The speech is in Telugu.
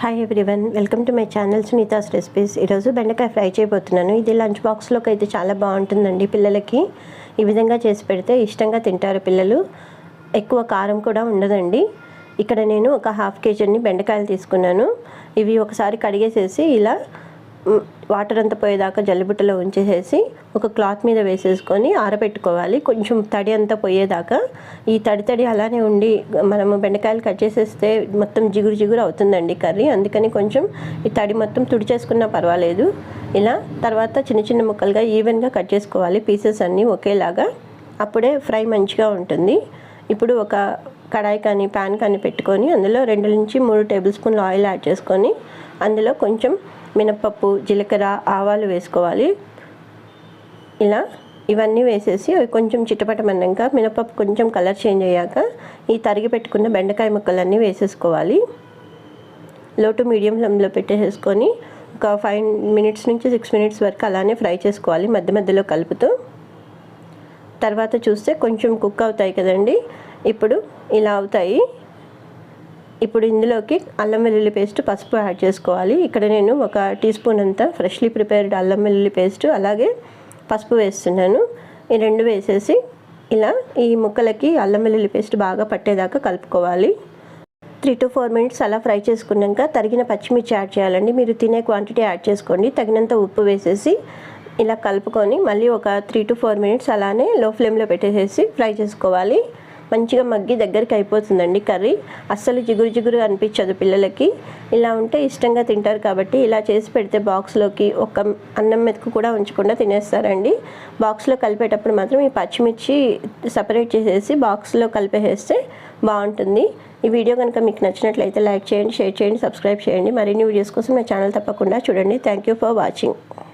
Hi everyone welcome to my channel Sunitha's recipes ఈరోజు బెండకాయ ఫ్రై చేయబోతున్నాను. ఇది లంచ్ బాక్స్లోకి అయితే చాలా బాగుంటుందండి పిల్లలకి. ఈ విధంగా చేసి పెడితే ఇష్టంగా తింటారు పిల్లలు. ఎక్కువ కారం కూడా ఉండదండి. ఇక్కడ నేను ఒక హాఫ్ కేజీని బెండకాయలు తీసుకున్నాను. ఇవి ఒకసారి కడిగేసేసి ఇలా వాటర్ అంతా పోయేదాకా జల్లిబుట్టలో ఉంచేసేసి ఒక క్లాత్ మీద వేసేసుకొని ఆరబెట్టుకోవాలి. కొంచెం తడి అంతా పోయేదాకా ఈ తడి తడి అలానే ఉండి మనము బెండకాయలు కట్ చేసేస్తే మొత్తం జిగురు జిగురు అవుతుందండి కర్రీ. అందుకని కొంచెం ఈ తడి మొత్తం తుడిచేసుకున్నా పర్వాలేదు. ఇలా తర్వాత చిన్న చిన్న ముక్కలుగా ఈవెన్గా కట్ చేసుకోవాలి. పీసెస్ అన్నీ ఒకేలాగా అప్పుడే ఫ్రై మంచిగా ఉంటుంది. ఇప్పుడు ఒక కడాయి కానీ ప్యాన్ కానీ పెట్టుకొని అందులో రెండు నుంచి మూడు టేబుల్ స్పూన్లు ఆయిల్ యాడ్ చేసుకొని అందులో కొంచెం మినపప్పు జీలకర్ర ఆవాలు వేసుకోవాలి. ఇలా ఇవన్నీ వేసేసి అవి కొంచెం చిట్టపటమన్నాక మినపప్పు కొంచెం కలర్ చేంజ్ అయ్యాక ఈ తరిగి పెట్టుకున్న బెండకాయ ముక్కలన్నీ వేసేసుకోవాలి. లో టు మీడియం ఫ్లేమ్లో పెట్టేసుకొని ఒక ఫైవ్ మినిట్స్ నుంచి సిక్స్ మినిట్స్ వరకు అలానే ఫ్రై చేసుకోవాలి మధ్య మధ్యలో కలుపుతూ. తర్వాత చూస్తే కొంచెం కుక్ అవుతాయి కదండి. ఇప్పుడు ఇలా అవుతాయి. ఇప్పుడు ఇందులోకి అల్లం వెల్లుల్లి పేస్ట్ పసుపు యాడ్ చేసుకోవాలి. ఇక్కడ నేను ఒక టీ స్పూన్ అంతా ఫ్రెష్లీ ప్రిపేర్డ్ అల్లం వెల్లుల్లి పేస్ట్ అలాగే పసుపు వేస్తున్నాను. ఈ రెండు వేసేసి ఇలా ఈ ముక్కలకి అల్లం వెల్లుల్లి పేస్ట్ బాగా పట్టేదాకా కలుపుకోవాలి. త్రీ టు ఫోర్ మినిట్స్ అలా ఫ్రై చేసుకున్నాక తరిగిన పచ్చిమిర్చి యాడ్ చేయాలండి. మీరు తినే క్వాంటిటీ యాడ్ చేసుకోండి. తగినంత ఉప్పు వేసేసి ఇలా కలుపుకొని మళ్ళీ ఒక త్రీ టు ఫోర్ మినిట్స్ అలానే లో ఫ్లేమ్లో పెట్టేసేసి ఫ్రై చేసుకోవాలి. మంచిగా మగ్గి దగ్గరికి అయిపోతుందండి కర్రీ. అస్సలు జిగురు జిగురు అనిపించదు పిల్లలకి. ఇలా ఉంటే ఇష్టంగా తింటారు కాబట్టి ఇలా చేసి పెడితే బాక్స్లోకి ఒక అన్నం మెతుకు కూడా ఉంచకుండా తినేస్తారండి. బాక్స్లో కలిపేటప్పుడు మాత్రం ఈ పచ్చిమిర్చి సపరేట్ చేసేసి బాక్స్లో కలిపేసేస్తే బాగుంటుంది. ఈ వీడియో కనుక మీకు నచ్చినట్లయితే లైక్ చేయండి షేర్ చేయండి సబ్స్క్రైబ్ చేయండి. మరిన్ని వీడియోస్ కోసం నా ఛానల్ తప్పకుండా చూడండి. Thank you for watching.